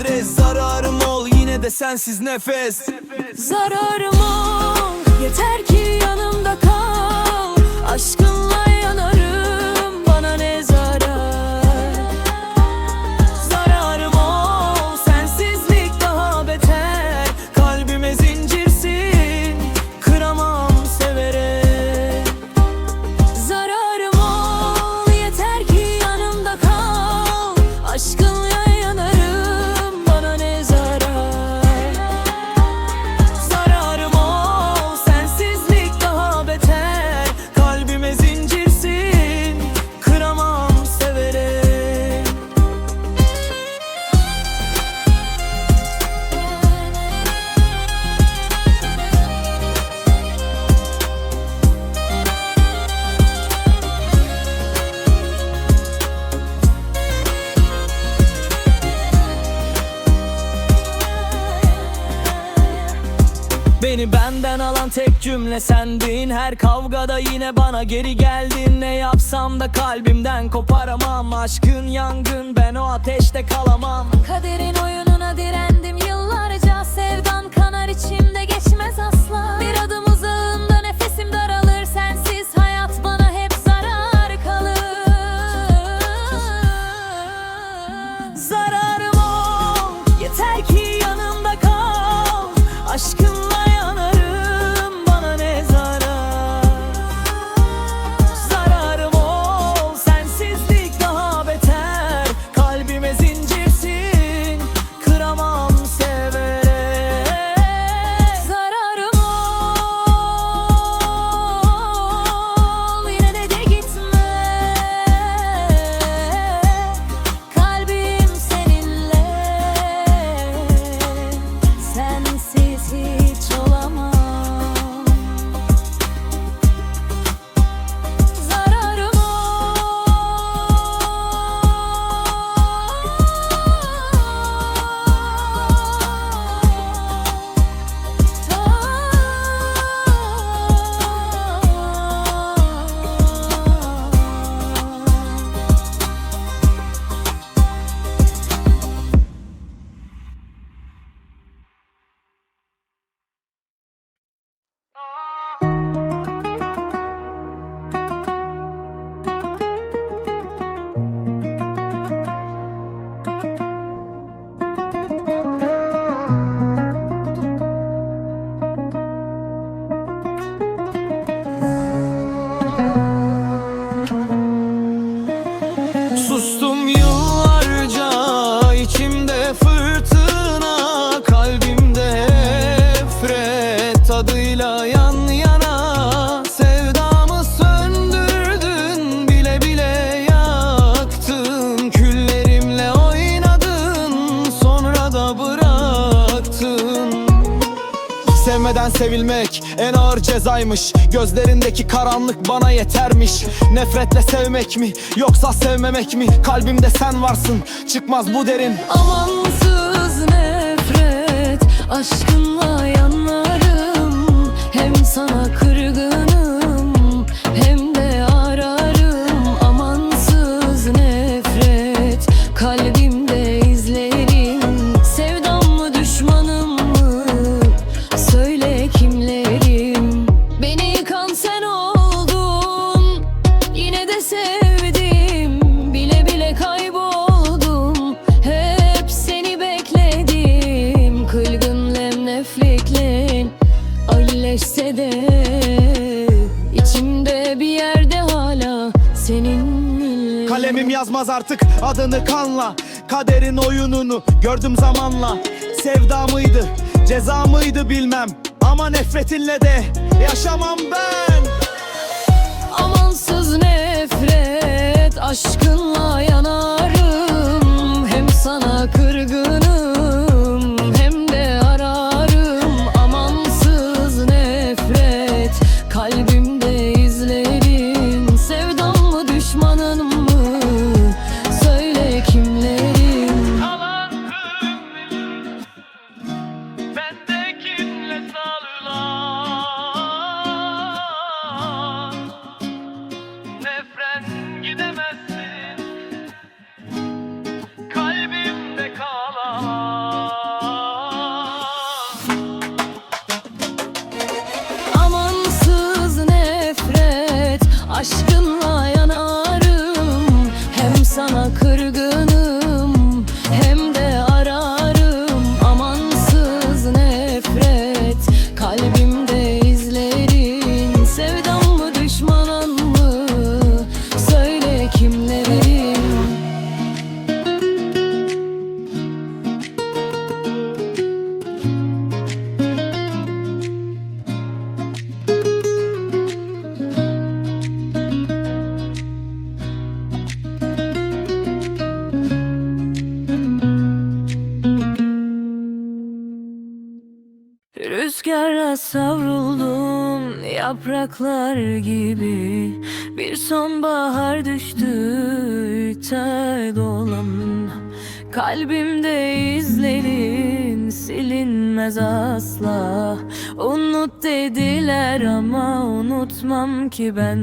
adres Zararım ol yine de sensiz nefes. Zararım ol Yeter ki yanımda kal. Aşkınla sendin Her kavgada yine bana geri geldin. Ne yapsam da kalbimden koparamam. Aşkın yangın ben o ateşte kalamam. Kaderin oyununa direndim. Yıllarca Sevdan kanar içimde geçmez asla sevilmek en ağır cezaymış. Gözlerindeki karanlık bana yetermiş. Nefretle sevmek mi yoksa sevmemek mi? Kalbimde sen varsın çıkmaz bu derin. Amansız nefret Aşkınla yanarım Hem sana kırgınım Kalemim yazmaz artık adını kanla. Kaderin oyununu gördüm zamanla. Sevda mıydı ceza mıydı bilmem. Ama nefretinle de yaşamam ben. Amansız nefret aşkınla yanarım. Hem sana Rüzgara savruldum yapraklar gibi. Bir sonbahar düştü tel dolan Kalbimde izlerin silinmez asla. Unut dediler ama unutmam ki ben.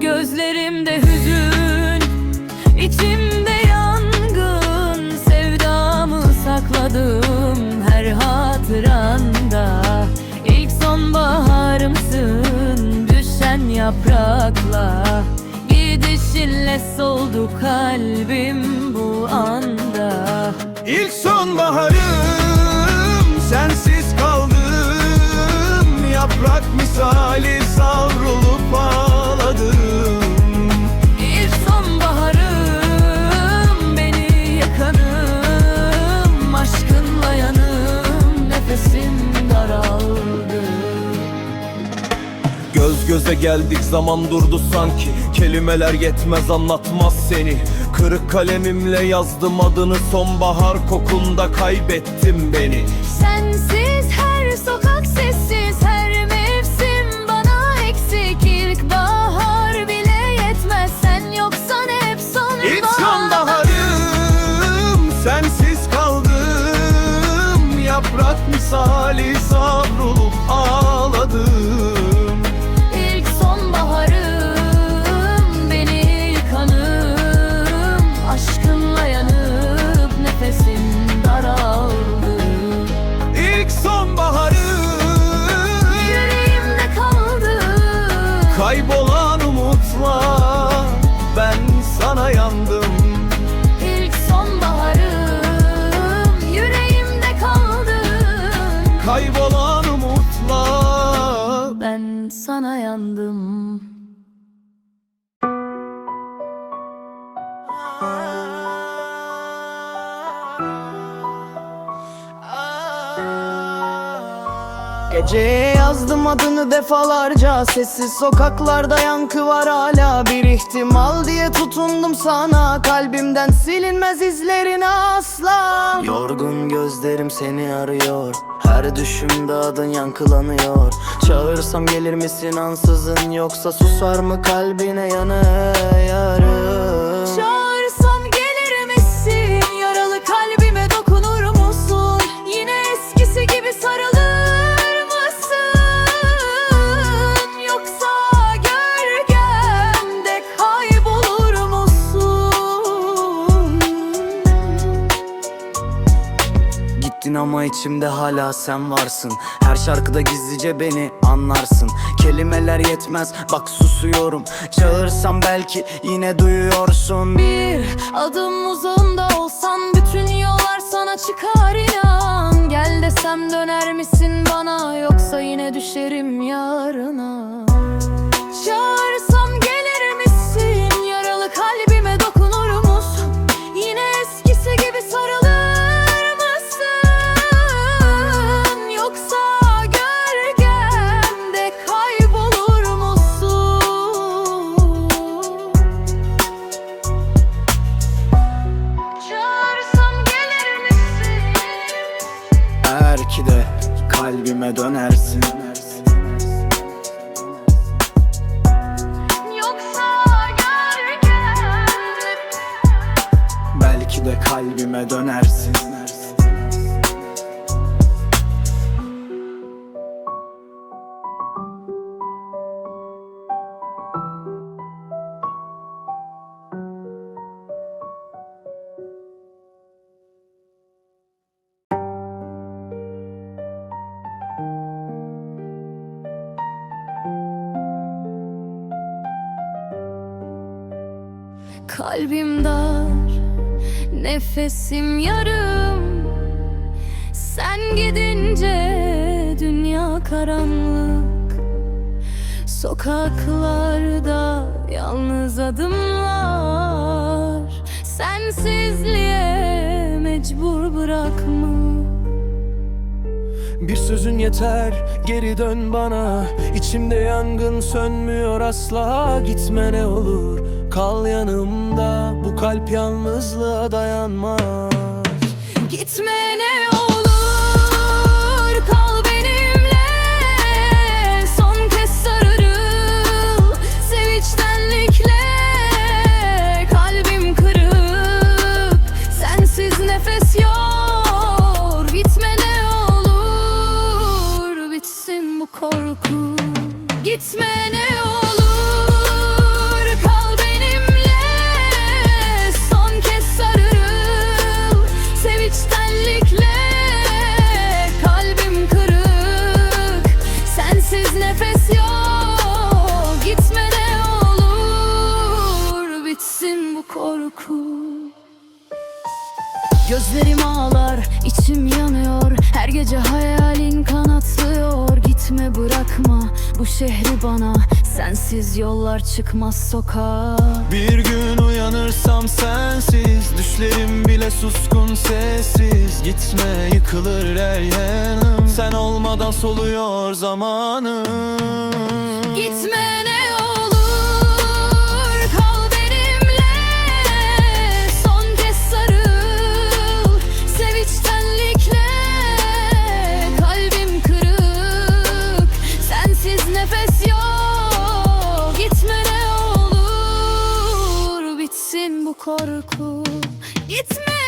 Gözlerimde hüzün İçimde yaprakla Gidişinle soldu kalbim bu anda. İlk sonbaharım sensiz kaldım. Yaprak misali savrulup Göze geldik zaman durdu sanki. Kelimeler yetmez anlatmaz seni. Kırık kalemimle yazdım adını Sonbahar kokunda kaybettim beni. Sensiz her sokak sessiz her mevsim bana eksik. İlk bahar bile yetmez sen yoksan hep sonbahar. İlk sonbaharım sensiz kaldım. Yaprak misali savrulup ağladım Geceye yazdım adını defalarca. Sessiz sokaklarda yankı var hala Bir ihtimal diye tutundum sana. Kalbimden silinmez izlerini asla. Yorgun gözlerim seni arıyor. Her düşümde adın yankılanıyor. Çağırsam gelir misin ansızın Yoksa susar mı kalbine yanıyorum Çağırsam ama içimde hala sen varsın. Her şarkıda gizlice beni anlarsın. Kelimeler yetmez bak susuyorum. Çağırsam belki yine duyuyorsun. Bir adım uzağımda olsan bütün yollar sana çıkar inan Gel desem döner misin bana yoksa yine düşerim yarına kalbime dönersin. Kalbim dağ Nefesim yarım. Sen gidince dünya karanlık. Sokaklarda yalnız adımlar Sensizliğe mecbur bırakma Bir sözün yeter geri dön bana. İçimde yangın sönmüyor asla Gitme ne olur. Kal yanımda Bu kalp yalnızlığa dayanmaz. Gitme Gitme bana. Sensiz yollar çıkmaz sokağa. Bir gün uyanırsam sensiz Düşlerim bile suskun sessiz. Gitme yıkılır her yanım. Sen olmadan soluyor zamanım. Gitme ne korku Gitme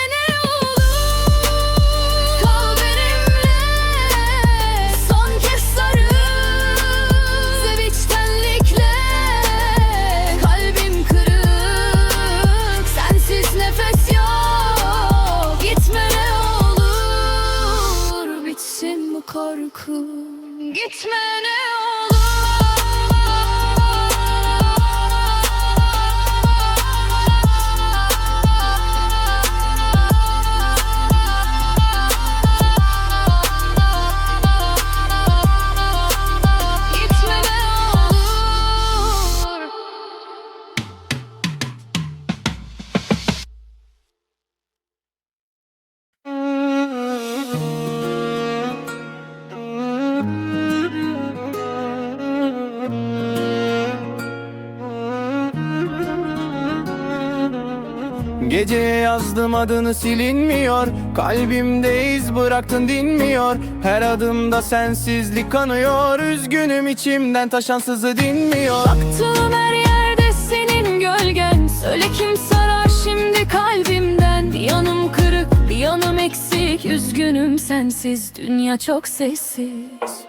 Gece yazdım adını silinmiyor. Kalbimde iz bıraktın dinmiyor. Her adımda sensizlik kanıyor. Üzgünüm içimden taşan sızı dinmiyor. Baktığım her yerde senin gölgen. Söyle kim sarar şimdi kalbimden? Bir yanım kırık bir yanım eksik. Üzgünüm sensiz dünya çok sessiz.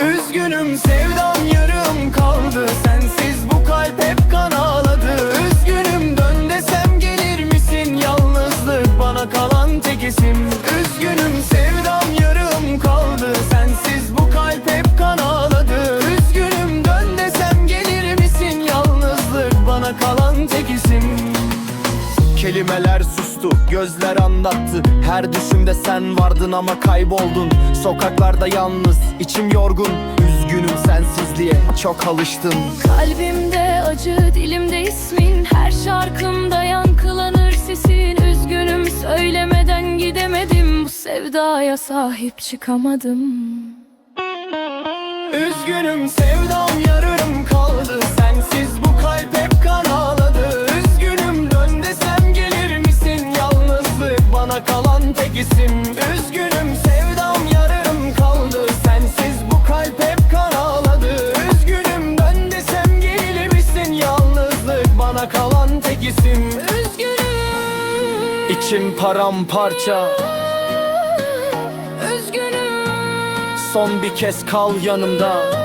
Üzgünüm sevdam yarım kaldı. Sensiz gözler anlattı. Her düşümde sen vardın ama kayboldun. Sokaklarda yalnız, içim yorgun. Üzgünüm sensizliğe, çok alıştım. Kalbimde acı dilimde ismin. Her şarkımda yankılanır sesin. Üzgünüm söylemeden gidemedim. Bu sevdaya sahip çıkamadım. Üzgünüm sevdam yarım kaldı. Sensiz bu kalp isim. Üzgünüm sevdam yarım kaldı. Sensiz bu kalp hep kan ağladı. Üzgünüm dön desem gelir misin? Yalnızlık bana kalan tek isim. Üzgünüm. İçim paramparça. Üzgünüm. Son bir kez kal yanımda